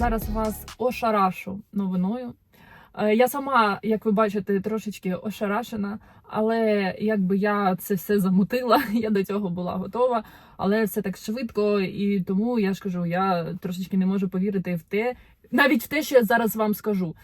зараз вас ошарашу новиною. Е, Я сама, як ви бачите, трошечки ошарашена, але якби я це все замутила, я до цього була готова. Але все так швидко, і тому я ж кажу, я трошечки не можу повірити в те, навіть в те, що я зараз вам скажу.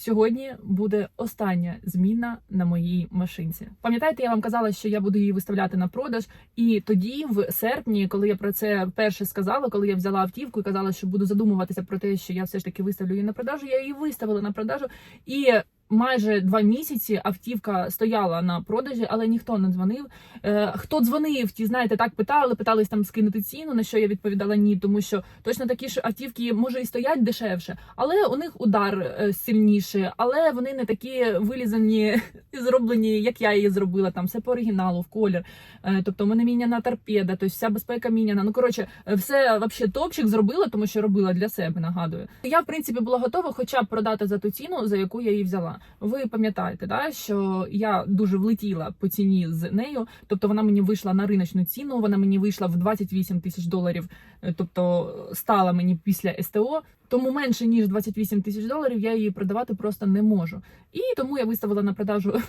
Сьогодні буде остання зміна на моїй машинці. Пам'ятаєте, я вам казала, що я буду її виставляти на продаж. І тоді, в серпні, коли я про це перше сказала, коли я взяла автівку і казала, що буду задумуватися про те, що я все ж таки виставлю її на продажу, я її виставила на продажу. І майже два місяці автівка стояла на продажі, але ніхто не дзвонив. Е, хто дзвонив, ті знаєте, так питали, питались там скинути ціну. На що я відповідала ні, тому що точно такі ж автівки може і стоять дешевше, але у них удар е, сильніший, але вони не такі вилізані і зроблені, як я її зробила. Там все по оригіналу, в колір. Е, Тобто, мене міняна торпеда, тобто вся безпека міняна. Ну коротше, все вообще топчик зробила, тому що робила для себе. Нагадую. Я в принципі була готова, хоча б продати за ту ціну, за яку я її взяла. Ви пам'ятаєте, да, що я дуже влетіла по ціні з нею. Тобто вона мені вийшла на риночну ціну. Вона мені вийшла в 28 тисяч доларів. е, Тобто стала мені після СТО. Тому менше ніж 28 тисяч доларів я її продавати просто не можу. І тому я виставила на продажу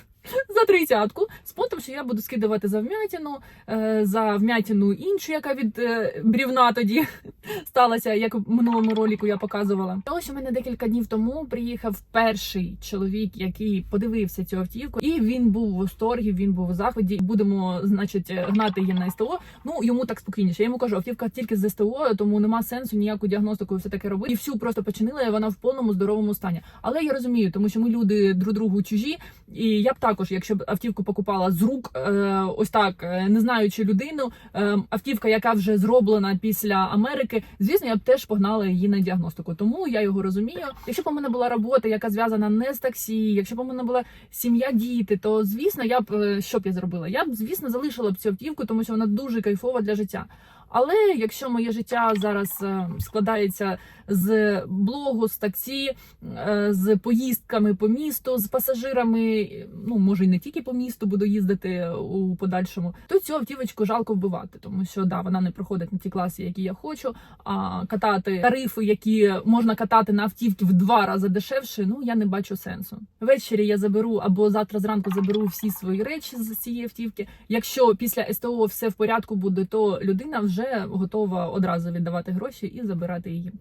за тридцятку з понтом, що я буду скидувати за вмятину, е, за вмятину іншу, яка від е, брівна тоді сталася, як в минулому роліку я показувала. Ось у мене декілька днів тому приїхав перший чоловік, який подивився цю автівку, і він був в восторгі, він був у заході. Будемо, значить, гнати її на СТО. Ну йому так спокійніше. Я йому кажу, автівка тільки з СТО, тому нема сенсу ніяку діагностику все таке робити. Просто починила, і вона в повному здоровому стані. Але я розумію, тому що ми люди друг другу чужі, і я б також, якщо б автівку покупала з рук, е, ось так, е, не знаючи людину, е, автівка, яка вже зроблена після Америки, звісно, я б теж погнала її на діагностику. Тому я його розумію. Якщо б у мене була робота, яка зв'язана не з таксі, якщо б у мене була сім'я, діти, то звісно, я б що б я зробила? Я б звісно залишила б цю автівку, тому що вона дуже кайфова для життя. Але якщо моє життя зараз е, складається з блогу, з таксі, е, з поїздками по місту, з пасажирами, ну може й не тільки по місту буду їздити у подальшому, то цю автівочку жалко вбивати, тому що да, вона не проходить на ті класи, які я хочу. А катати тарифи, які можна катати на автівки в два рази дешевше, ну я не бачу сенсу. Ввечері я заберу або завтра зранку заберу всі свої речі з цієї автівки. Якщо після СТО все в порядку буде, то людина вже готова одразу віддавати гроші і забирати її.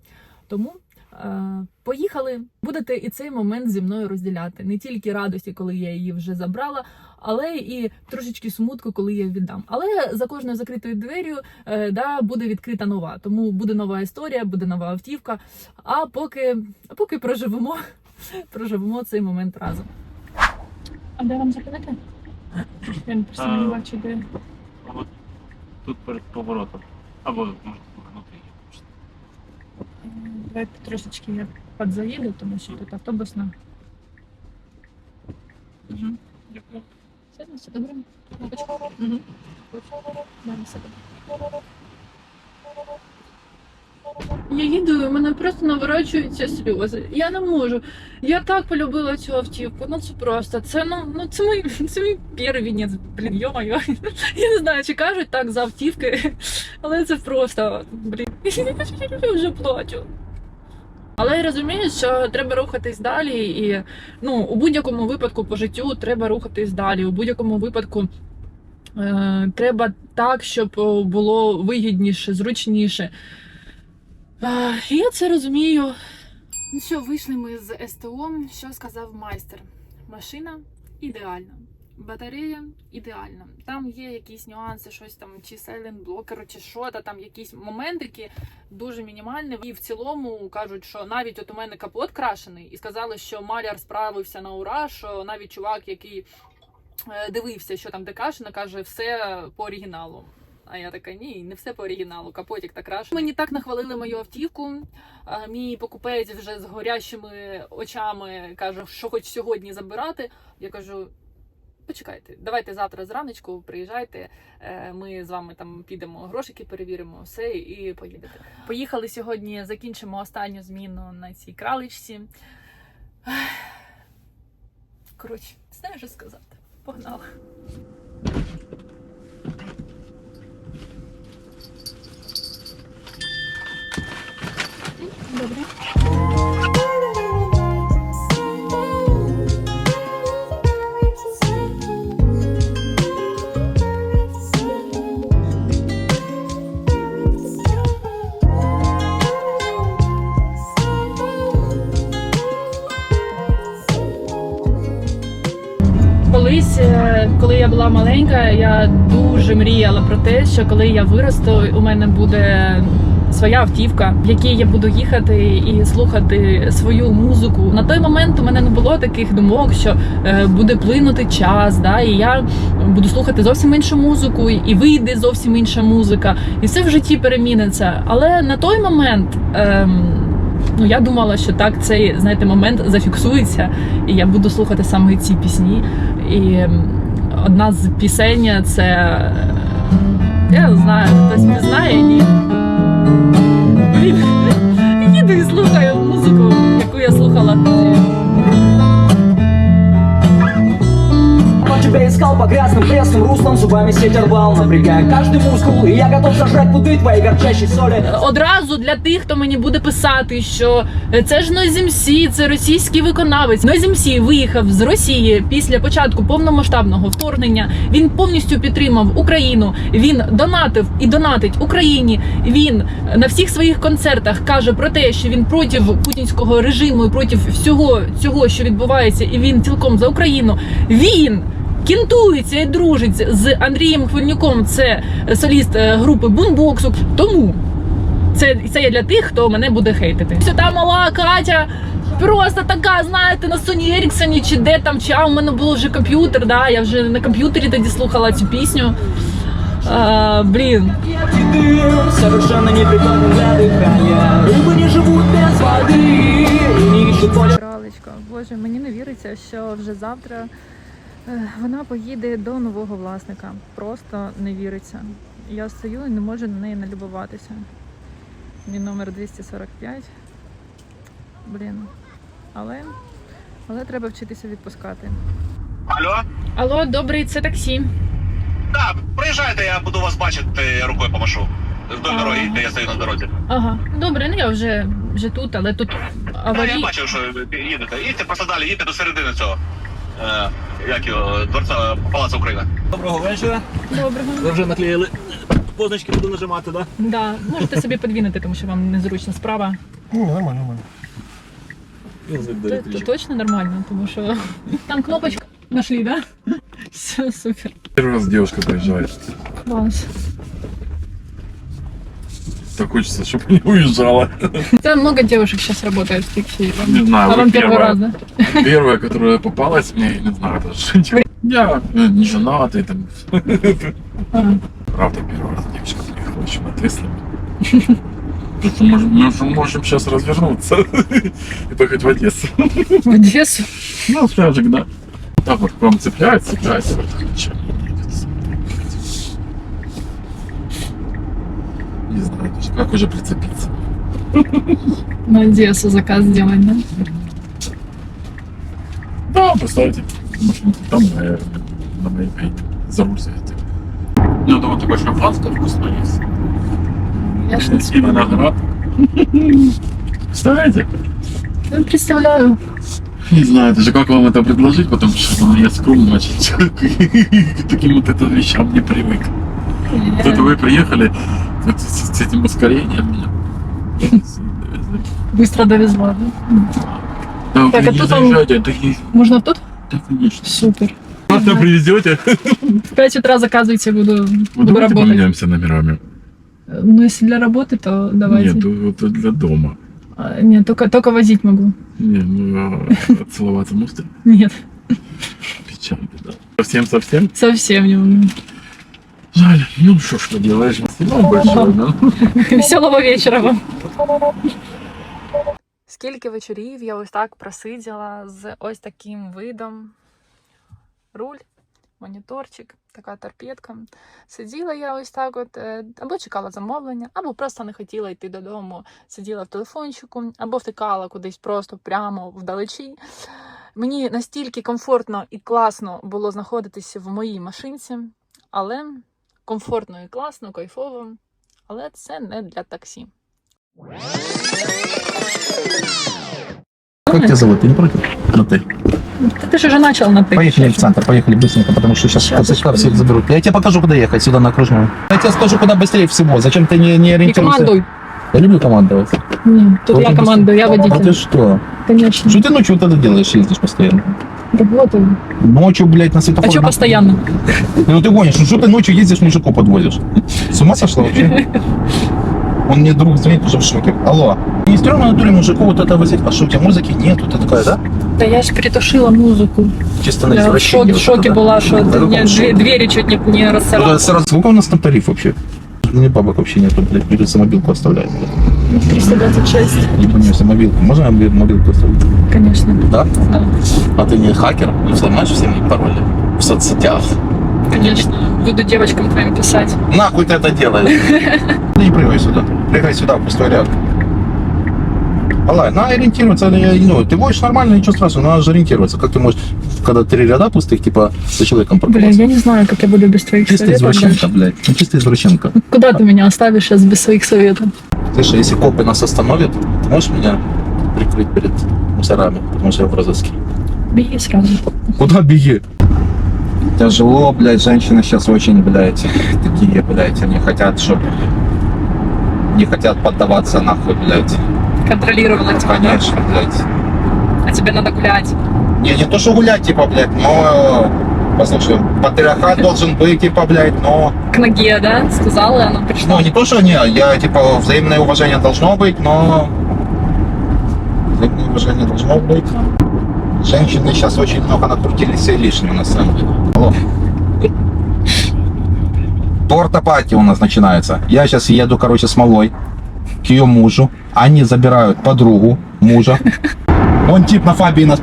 Тому е, поїхали. Будете і цей момент зі мною розділяти. Не тільки радості, коли я її вже забрала, але і трошечки смутку, коли я віддам. Але за кожною закритою дверю е, да, буде відкрита нова. Тому буде нова історія, буде нова автівка. А поки, поки проживемо, проживемо цей момент разом. А де вам? Я не просто не бачу, де. Тут перед поворотом. Або можете повернути її. Давайте трошечки я підзаїду, тому що тут автобусна. Угу. Дякую. Все, все добре. Угу. Все добре. Я їду, і в мене просто наворачуються сльози. Я не можу. Я так полюбила цю автівку. Ну це просто. Це ну, ну це мій це мій первінець. Блін, йо-моє. Я не знаю, чи кажуть так за автівки, але це просто блін. Я вже плачу. Але я розумію, що треба рухатись далі, і ну у будь-якому випадку по життю треба рухатись далі. У будь-якому випадку е, треба так, щоб було вигідніше, зручніше. Я це розумію. Ну що, вийшли ми з СТО. Що сказав майстер? Машина ідеальна. Батарея ідеальна. Там є якісь нюанси, щось там, чи сайлент блокер, чи що та там якісь моментики дуже мінімальні. І в цілому кажуть, що навіть от у мене капот крашений, і сказали, що маляр справився на ура, що навіть чувак, який е, дивився, що там де крашено, каже, все по оригіналу. А я така, ні, не все по оригіналу, капотик так краш. Мені так нахвалили мою автівку. Мій покупець вже з горящими очами каже, що хоч сьогодні забирати. Я кажу. Почекайте, давайте завтра зраночку приїжджайте. е, Ми з вами там підемо, грошики перевіримо, все і поїдете. Поїхали сьогодні. Закінчимо останню зміну на цій краличці. Коротше, знаю, що сказати. Погнали. Добре. Колись, е, коли я була маленька, я дуже мріяла про те, що коли я виросту, у мене буде своя автівка, в якій я буду їхати і слухати свою музику. На той момент у мене не було таких думок, що е, буде плинути час, да, і я буду слухати зовсім іншу музику, і вийде зовсім інша музика, і все в житті переміниться. Але на той момент. Ем, Ну, я думала, що так цей знаєте момент зафіксується, і я буду слухати саме ці пісні. І одна з пісень це е, я не знаю, хтось пізнає, ні. Блін, їду і слухаю музику, яку я слухала тебя искал по грязным пресным руслам Зубами сеть рвал, напрягая каждый мускул И я готов сожрать плоды твоей горчащей соли Одразу для тих, хто мені буде писати, що це ж Noise MC, це російський виконавець. Noise MC виїхав з Росії після початку повномасштабного вторгнення. Він повністю підтримав Україну. Він донатив і донатить Україні. Він на всіх своїх концертах каже про те, що він проти путінського режиму і проти всього цього, що відбувається, і він цілком за Україну. Він. Кінтується і дружить з Андрієм Хвильнюком, це соліст е, групи Бунбоксу. Тому це, це є для тих, хто мене буде хейтити. Все та мала Катя. Просто така, знаєте, на Соні Еріксоні чи де там, чи а у мене було вже комп'ютер, да, я вже на комп'ютері тоді слухала цю пісню. А, блін, И дым, совершенно неприкладным для дыхания Рыбы не живут без воды И не ищут воли Кралечко, боже, мені не віриться, що вже завтра е, вона поїде до нового власника. Просто не віриться. Я стою і не можу на неї налюбуватися. Мій номер 245. Блін. Але, але треба вчитися відпускати. Алло? Алло, добрий, це таксі. Так, приїжджайте, я буду вас бачити, я рукою помашу. Вдоль Ага. дороги, де я стою на дорозі. Ага, добре, ну я вже, вже тут, але тут я аварій. бачив, що ви їдете. Їдьте просто далі, їдьте до середини цього. Е, як його, дворця Палацу Україна. Доброго вечора. Доброго. Ви вже наклеїли позначки, буду нажимати, так? Да, можете собі подвінути, тому що вам незручна справа. Ні, нормально, нормально. Да? Т- Точно нормально, тому що там кнопочка нашли, да? Все, супер. Первый раз девушка приезжает. Клас. Так хочется, чтобы не уезжала. Там много девушек сейчас работает в такси. Не знаю, А вам первый первая. раз, да? Первая, которая попалась мне, не знаю даже. Я э, не женатый, там. Правда, первый раз девушка приехала еще на Тесле. Можем, мы уже можем сейчас развернуться и поехать в Одессу. В Одессу. Ну, пляжик, да. Так вот к вам цепляется, цепляется. вот так не знаю даже, как уже прицепиться. На Одессу заказ сделать, да? Да, поставите там, на, моей за руль сядете. Ну, это вот такой шампанское вкусное есть. Я не И виноград. Представляете? Я представляю. Не знаю даже, как вам это предложить, потому что ну, я скромный очень человек. К таким вот это вещам не привык. Вот это вы приехали с, с этим ускорением меня. Быстро довезла, да? Да, Так, вы а не тут он- и- Можно тут? да, конечно. Супер. Завтра привезете? В 5 утра заказывайте, буду, Ну, буду работать. поменяемся номерами. Ну, если для работы, то давайте. Нет, это для дома. А, Нет, только, только возить могу. Не, ну а целоваться можете? Нет, Печально, да. Совсем-совсем? совсем не могу. Жаль. Ну что ж поделаешь, да? Веселого вечора вам. Скільки вечорів я ось так просиділа з ось таким видом. Руль, моніторчик, така торпедка. Сиділа я ось так, от, е, або чекала замовлення, або просто не хотіла йти додому. Сиділа в телефончику, або втикала кудись просто прямо вдалечі. Мені настільки комфортно і класно було знаходитися в моїй машинці, але комфортно і класно, кайфово. Але це не для таксі. Как тебя зовут? Ты не против? Ну ты. Та ти ж уже начал на ти. Поехали в центр, поехали быстренько, потому что сейчас Щас, КЦК секунду. всех заберут. Я тебе покажу, куда ехать, сюда на окружную. Я тебе скажу, куда быстрее всего. Зачем ты не, не І ориентируешься? командуй. Я люблю командовать. Ні, тут Вот я это командую, я А ты водитель. что? Конечно. Что ты ночью вот это делаешь, ездишь постоянно? Работаю. Ночью, блядь, на А светофоре. что на- постоянно? Ну ты гонишь, ну что ты ночью ездишь, мужиков подвозишь? С ума сошла вообще? Он мне друг звонит, уже в шоке. Алло. Не стрёмно на натуре мужику вот это возить? А что, у тебя музыки нет? Ты такая, да? Да я ж притушила музыку. Чисто на Я в шоке, в вот шоке это, была, что мне двери чуть не, не да, сразу, сколько у нас там тариф вообще? Мне бабок вообще нету, блядь, придется мобилку оставлять. блядь. 326, Не понимаю, если мобилку. Можно мобилку оставить? конечно. Да? Да, А ты не хакер? Не взломаешь все мои пароли в соцсетях? конечно. Буду девочкам твоим писать. Нахуй ты это делаешь? Ты не прыгай сюда. Прыгай сюда, в пустой ряд. Алай, надо ориентироваться. Ну, ты водишь нормально, ничего страшного, но надо же ориентироваться. Как ты можешь, когда три ряда пустых, типа, за человеком Блин, парковаться? я не знаю, как я буду без твоих Чисто советов. извращенка, дальше. блядь. Ну, чисто извращенка. Куда ты меня оставишь сейчас без своих советов? А если копы нас остановят, ты можешь меня прикрыть перед мусорами, потому что я в розыске. Беги сразу. Куда беги? Тяжело, блядь, женщины сейчас очень, блядь, такие, блядь, они хотят, чтобы не хотят поддаваться нахуй, блядь. Контролировала тебя, да? Конечно, блядь. А тебе надо гулять. Не, не то, что гулять, типа, блядь, но, послушай, патриархат должен быть, типа, блядь, но, К ноге, да? Сказала, и она пришла. ну, не то, что не, я, типа, взаимное уважение должно быть, но взаимное уважение должно быть. Женщины сейчас очень много накрутились и лишнего, на самом деле. Алло. Торта пати у нас начинается. Я сейчас еду, короче, с малой к ее мужу. Они забирают подругу мужа. Он тип на Фабии нас...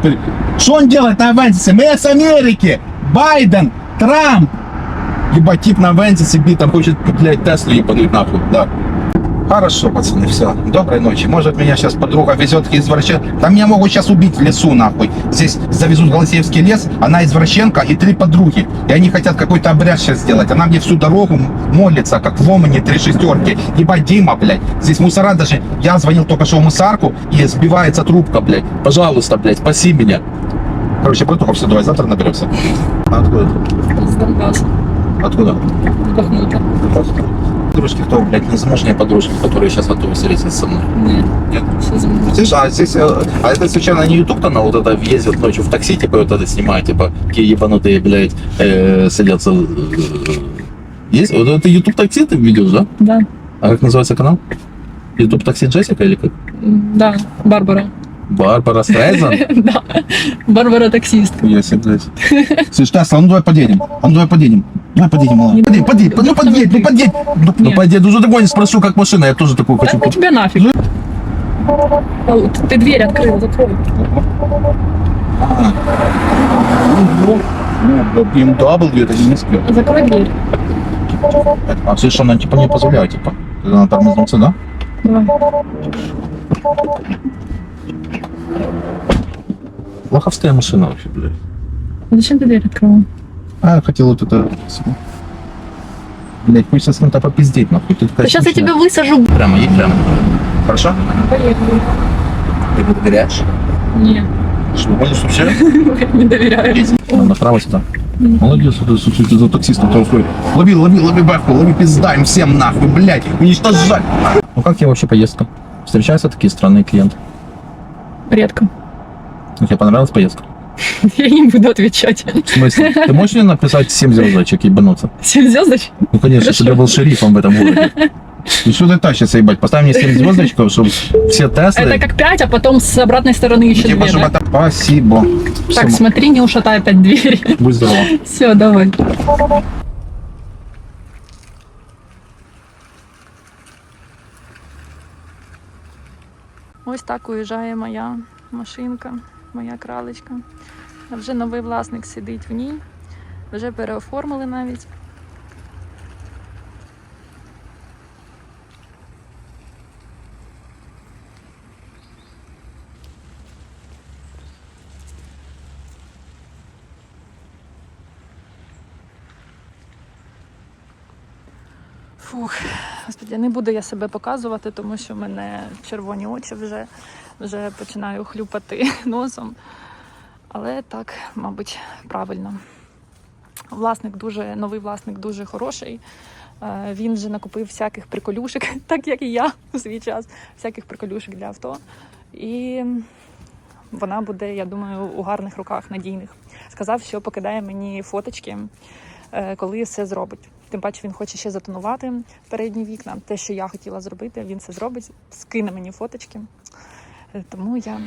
Что он делает на Авенсисе? Мы с Америки! Байден! Трамп! Ебать, тип на Авенсисе бит, там хочет, блядь, Теслу ебануть нахуй, да. Хорошо, пацаны, все. Доброй ночи. Может, меня сейчас подруга везет к извращен... Там меня могут сейчас убить в лесу, нахуй. Здесь завезут Голосеевский лес, она извращенка и три подруги. И они хотят какой-то обряд сейчас сделать. Она мне всю дорогу молится, как в Омане три шестерки. Ебать, Дима, блядь. Здесь мусора даже... Я звонил только что в мусарку, и сбивается трубка, блядь. Пожалуйста, блядь, спаси меня. Короче, братуха, все, давай завтра наберемся. Откуда ты? С Донбасса. Откуда? Бахмута. Подружки кто, блядь, незамужние подружки, которые сейчас готовы встретиться со мной. Нет, Нет? все замужем. Слышь, а здесь, э, а это случайно не YouTube канал вот это ездит ночью в такси, типа вот это снимает, типа, какие ебанутые, блядь, э, садятся. э, Есть? Вот это YouTube такси ты ведешь, да? Да. А как называется канал? YouTube такси Джессика или как? Да, Барбара. Барбара Стрейзен? Да. Барбара таксистка. Я себе, блядь. Слышь, Тесла, ну давай подъедем. А ну давай подъедем. Давай подъедем, малая. Подъедь, подъедь, ну подъедь, ну подъедь. Ну, Ну пойди, ну такой не спрошу, как машина, я тоже такую Да хочу. ну тебя нафиг. Ау, ты- Ты дверь открыл, закрой. Ну, BMW, это не низкая. Закрой дверь. А слышь, она типа не позволяет, типа. Она тормознулся, да? Давай. Лоховская машина вообще, блядь. Зачем ты дверь открывал? А, я хотел вот это... Блять, пусть сейчас кем-то попиздеть, нахуй. Да сейчас я тебя высажу. Прямо, едь прямо. Хорошо? Поехали. Ты мне доверяешь? Нет, Что, гонишь вообще? не доверяю. Направо сюда. Молодец, это, ты за таксистом там свой. Лови, лови, лови бэху, лови пизда им всем нахуй, блять, уничтожать. Ну как тебе вообще поездка? Встречаются такие странные клиенты? Редко. Ну, тебе понравилась поездка? Я не буду отвечать. В смысле? Ты можешь мне написать 7 звездочек и ебануться? Семь звездочек? Ну, конечно, Хорошо. чтобы я был шерифом в этом городе. Ну что ты тащишься, ебать, поставь мне 7 звездочков, чтобы... Все Теслы... Это как пять, а потом с обратной стороны еще Типа, две, чтобы да? это... Спасибо. Так, Всё, смотри, не ушатай опять двери. Будь здорова. Все, давай. Ось так уїжджає моя машинка, моя кралечка. Вже новий власник сидить в ній, вже переоформили навіть. Господи, не буду я себе показувати, тому що в мене червоні очі вже, вже починаю хлюпати носом. Але так, мабуть, правильно. Власник дуже, новий власник дуже хороший. Е, Він вже накупив всяких приколюшек, так як і я у свій час, всяких приколюшек для авто. І вона буде, я думаю, у гарних руках надійних. Сказав, що покидає мені фоточки, е, коли все зробить. Тим паче він хоче ще затонувати передні вікна. Те, що я хотіла зробити, він це зробить, скине мені фоточки. Е, тому я чекаю.